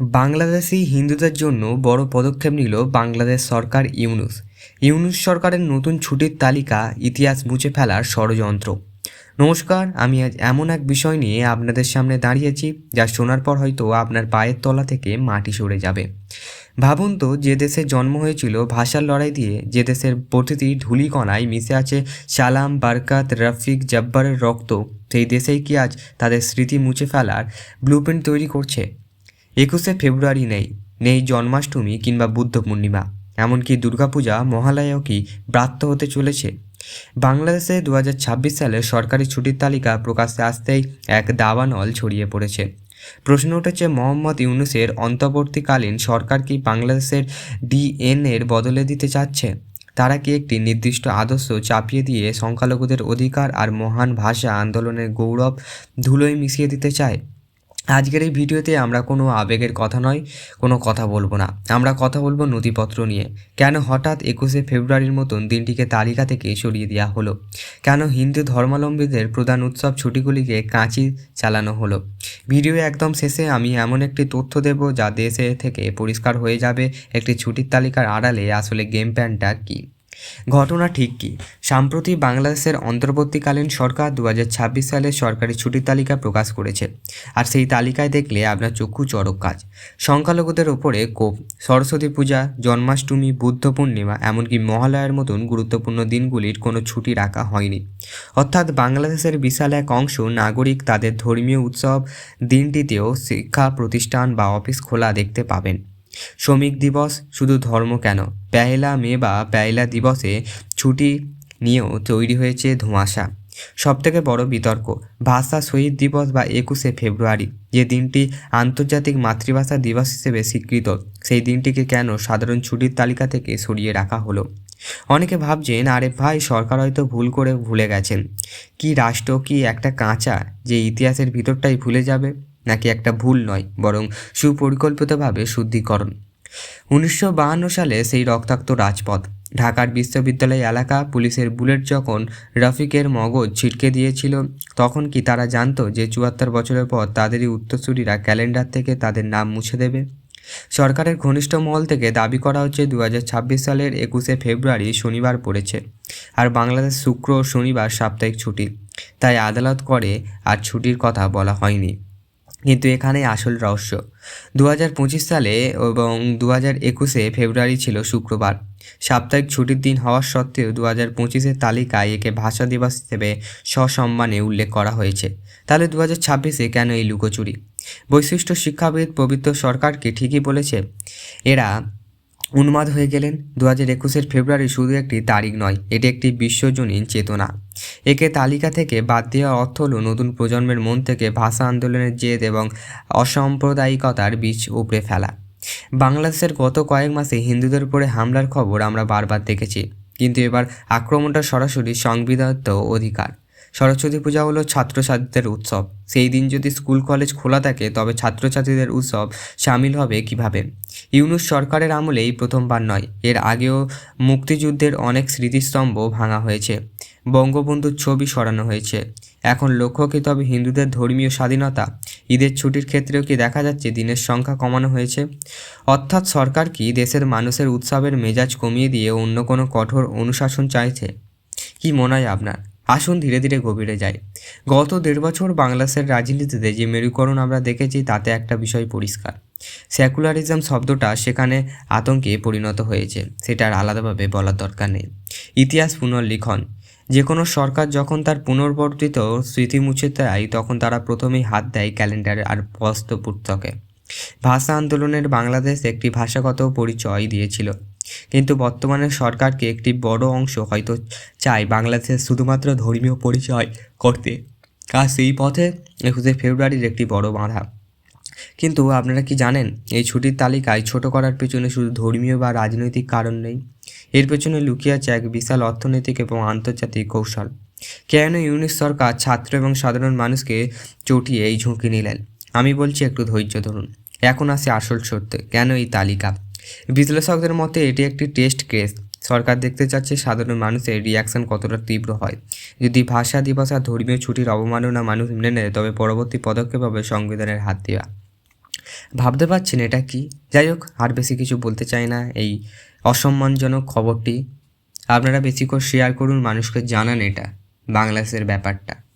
বাংলাদেশি হিন্দুদের জন্য বড় পদক্ষেপ নিল বাংলাদেশ সরকার ইউনুস। ইউনুস সরকারের নতুন ছুটির তালিকা ইতিহাস মুছে ফেলার ষড়যন্ত্র। নমস্কার, আমি আজ এমন এক বিষয় নিয়ে আপনাদের সামনে দাঁড়িয়েছি, যা শোনার পর হয়তো আপনার পায়ের তলা থেকে মাটি সরে যাবে। ভাবুন তো, যে দেশে জন্ম হয়েছিল ভাষার লড়াই দিয়ে, যে দেশের প্রতিটি ধূলিকণায় মিশে আছে সালাম, বারকাত, রফিক, জব্বারের রক্ত, সেই দেশেই কি আজ তাদের স্মৃতি মুছে ফেলার ব্লুপ্রিন্ট তৈরি করছে? একুশে ফেব্রুয়ারি নেই নেই জন্মাষ্টমী কিংবা বুদ্ধ পূর্ণিমা। এমনকি দুর্গাপূজা, মহালয়াও কি ব্রাত্য হতে চলেছে? বাংলাদেশে দু হাজার ছাব্বিশ সালে সরকারি ছুটির তালিকা প্রকাশ্যে আসতেই এক দাবানল ছড়িয়ে পড়েছে। প্রশ্ন উঠেছে, মোহাম্মদ ইউনুসের অন্তর্বর্তীকালীন সরকার কি বাংলাদেশের ডিএন এর বদলে দিতে চাচ্ছে? তারা কি একটি নির্দিষ্ট আদর্শ চাপিয়ে দিয়ে সংখ্যালঘুদের অধিকার আর মহান ভাষা আন্দোলনের গৌরব ধুলোয় মিশিয়ে দিতে চায়? আজকের এই ভিডিওতে আমরা কোনো আবেগের কথা নয়, কোনো কথা বলব না। আমরা কথা বলব নথিপত্র নিয়ে। কেন হঠাৎ একুশে ফেব্রুয়ারির মতন দিনটিকে তালিকা থেকে সরিয়ে দেওয়া হলো? কেন হিন্দু ধর্মাবলম্বীদের প্রধান উৎসব ছুটিগুলিকে কাঁচি চালানো হলো? ভিডিও একদম শেষে আমি এমন একটি তথ্য দেব যা দেশে থেকে পরিষ্কার হয়ে যাবে। একটি ছুটির তালিকার আড়ালে আসলে গেম প্ল্যানটা কী? ঘটনা ঠিক কি? সাম্প্রতি বাংলাদেশের অন্তর্বর্তীকালীন সরকার দু হাজার ছাব্বিশ সালে সরকারি ছুটির তালিকা প্রকাশ করেছে। আর সেই তালিকায় দেখলে আপনার চক্ষু চড়ক কাজ। সংখ্যালঘুদের ওপরে কোপ, সরস্বতী পূজা, জন্মাষ্টমী, বুদ্ধ পূর্ণিমা, এমনকি মহালয়ার মতন গুরুত্বপূর্ণ দিনগুলির কোনো ছুটি রাখা হয়নি। অর্থাৎ বাংলাদেশের বিশাল এক অংশ নাগরিক তাদের ধর্মীয় উৎসব, দিনটিতেও শিক্ষা প্রতিষ্ঠান বা অফিস খোলা দেখতে পাবেন। শ্রমিক দিবস শুধু ধর্ম কেন? পেহলা মে বা পেহলা দিবসে ছুটি নিয়েও তৈরি হয়েছে ধোঁয়াশা সবথেকে বড় বিতর্ক, ভাষা শহীদ দিবস বা একুশে ফেব্রুয়ারি, যে দিনটি আন্তর্জাতিক মাতৃভাষা দিবস হিসেবে স্বীকৃত, সেই দিনটিকে কেন সাধারণ ছুটির তালিকা থেকে সরিয়ে রাখা হলো? অনেকে ভাবছেন, আরে ভাই, সরকার হয়তো ভুল করে ভুলে গেছেন। কি রাষ্ট্র, কি একটা কাঁচা যে ইতিহাসের ভিতরটাই ভুলে যাবে? নাকি একটা ভুল নয়, বরং সুপরিকল্পিতভাবে শুদ্ধিকরণ। উনিশশো বাহান্ন সালে সেই রক্তাক্ত রাজপথ, ঢাকার বিশ্ববিদ্যালয় এলাকা পুলিশের বুলেট যখন রফিকের মগজ ছিটকে দিয়েছিল, তখন কি তারা জানতো যে চুয়াত্তর বছরের পর তাদেরই উত্তরসূরিরা ক্যালেন্ডার থেকে তাদের নাম মুছে দেবে? সরকারের ঘনিষ্ঠ মহল থেকে দাবি করা হচ্ছে দু হাজার ছাব্বিশ সালের একুশে ফেব্রুয়ারি শনিবার পড়েছে, আর বাংলাদেশ শুক্র শনিবার সাপ্তাহিক ছুটি। তাই আদালত করে আর ছুটির কথা বলা হয়নি। কিন্তু এখানে আসল রহস্য। দু হাজার পঁচিশ সালে এবং দু হাজার একুশে ফেব্রুয়ারি ছিল শুক্রবার। সাপ্তাহিক ছুটির দিন হওয়ার সত্ত্বেও দু হাজার পঁচিশের তালিকায় একে ভাষা দিবস হিসেবে সসম্মানে উল্লেখ করা হয়েছে। তাহলে দু হাজার ছাব্বিশে কেন এই লুকোচুরি? বৈশিষ্ট্য শিক্ষাবিদ পবিত্র সরকারকে ঠিকই বলেছে, এরা উন্মাদ হয়ে গেলেন। দু হাজার একুশের ফেব্রুয়ারি শুধু একটি তারিখ নয়, এটি একটি বিশ্বজনীন চেতনা। একে তালিকা থেকে বাদ দেওয়ার অর্থ হল নতুন প্রজন্মের মন থেকে ভাষা আন্দোলনের জেদ এবং অসাম্প্রদায়িকতার বীজ উপড়ে ফেলা। বাংলাদেশের গত কয়েক মাসে হিন্দুদের উপরে হামলার খবর আমরা বারবার দেখেছি। কিন্তু এবার আক্রমণটা সরাসরি সংবিধানিত অধিকার। সরস্বতী পূজা হলো ছাত্রছাত্রীদের উৎসব। সেই দিন যদি স্কুল, কলেজ খোলা থাকে, তবে ছাত্রছাত্রীদের উৎসব সামিল হবে কীভাবে? ইউনুস সরকারের আমলেই প্রথমবার নয়। এর আগেও মুক্তিযুদ্ধের অনেক স্মৃতিস্তম্ভ ভাঙা হয়েছে। বঙ্গবন্ধুর ছবি সরানো হয়েছে। এখন লক্ষ্য কি তবে হিন্দুদের ধর্মীয় স্বাধীনতা? ঈদের ছুটির ক্ষেত্রেও কি দেখা যাচ্ছে দিনের সংখ্যা কমানো হয়েছে? অর্থাৎ সরকার কি দেশের মানুষের উৎসবের মেজাজ কমিয়ে দিয়ে অন্য কোনো কঠোর অনুশাসন চাইছে? কি মনে হয় আপনার? আসুন ধীরে ধীরে গভীরে যাই। গত দেড় বছর বাংলাদেশের রাজনীতিতে যে মেরুকরণ আমরা দেখেছি, তাতে একটা বিষয় পরিষ্কার। সেকুলারিজম শব্দটা সেখানে আতঙ্কে পরিণত হয়েছে, সেটা আর আলাদাভাবে বলার দরকার নেই। ইতিহাস পুনর্লিখন। যে কোনো সরকার যখন তার পুনর্বর্তিত স্মৃতি মুছে দেয় তখন তারা প্রথমেই হাত দেয় ক্যালেন্ডারে আর বস্ত পুস্তকে। ভাষা আন্দোলনের বাংলাদেশ একটি ভাষাগত পরিচয় দিয়েছিল। কিন্তু বর্তমানে সরকারকে একটি বড় অংশ হয়তো চায় বাংলাদেশের শুধুমাত্র ধর্মীয় পরিচয় করতে। আর সেই পথে একুশে ফেব্রুয়ারির একটি বড় বাধা। কিন্তু আপনারা কি জানেন, এই ছুটির তালিকায় ছোট করার পেছনে শুধু ধর্মীয় বা রাজনৈতিক কারণ নেই? এর পেছনে লুকিয়ে আছে এক বিশাল অর্থনৈতিক এবং আন্তর্জাতিক কৌশল। কেন ইউনিস সরকার ছাত্র এবং সাধারণ মানুষকে চটিয়ে এই ঝুঁকি নিলেন? আমি বলছি একটু ধৈর্য ধরুন। এখন আসে আসল সত্য, কেন এই তালিকা? বিশ্লেষকদের মতে, এটি একটি টেস্ট কেস। সরকার দেখতে চাচ্ছে সাধারণ মানুষের রিয়াকশন কতটা তীব্র হয়। যদি ভাষা দিবস ধর্মীয় ছুটির অবমাননা মানুষ মেনে নেয়, তবে পরবর্তী পদক্ষেপ হবে সংবিধানের হাত দেওয়া। ভাবতে পারছেন এটা কি? যাই হোক, আর বেশি কিছু বলতে চাই না। এই অসম্মানজনক খবরটি, আপনারা বেশি করে শেয়ার করুন, মানুষকে জানান এটা, বাংলাদেশের ব্যাপারটা।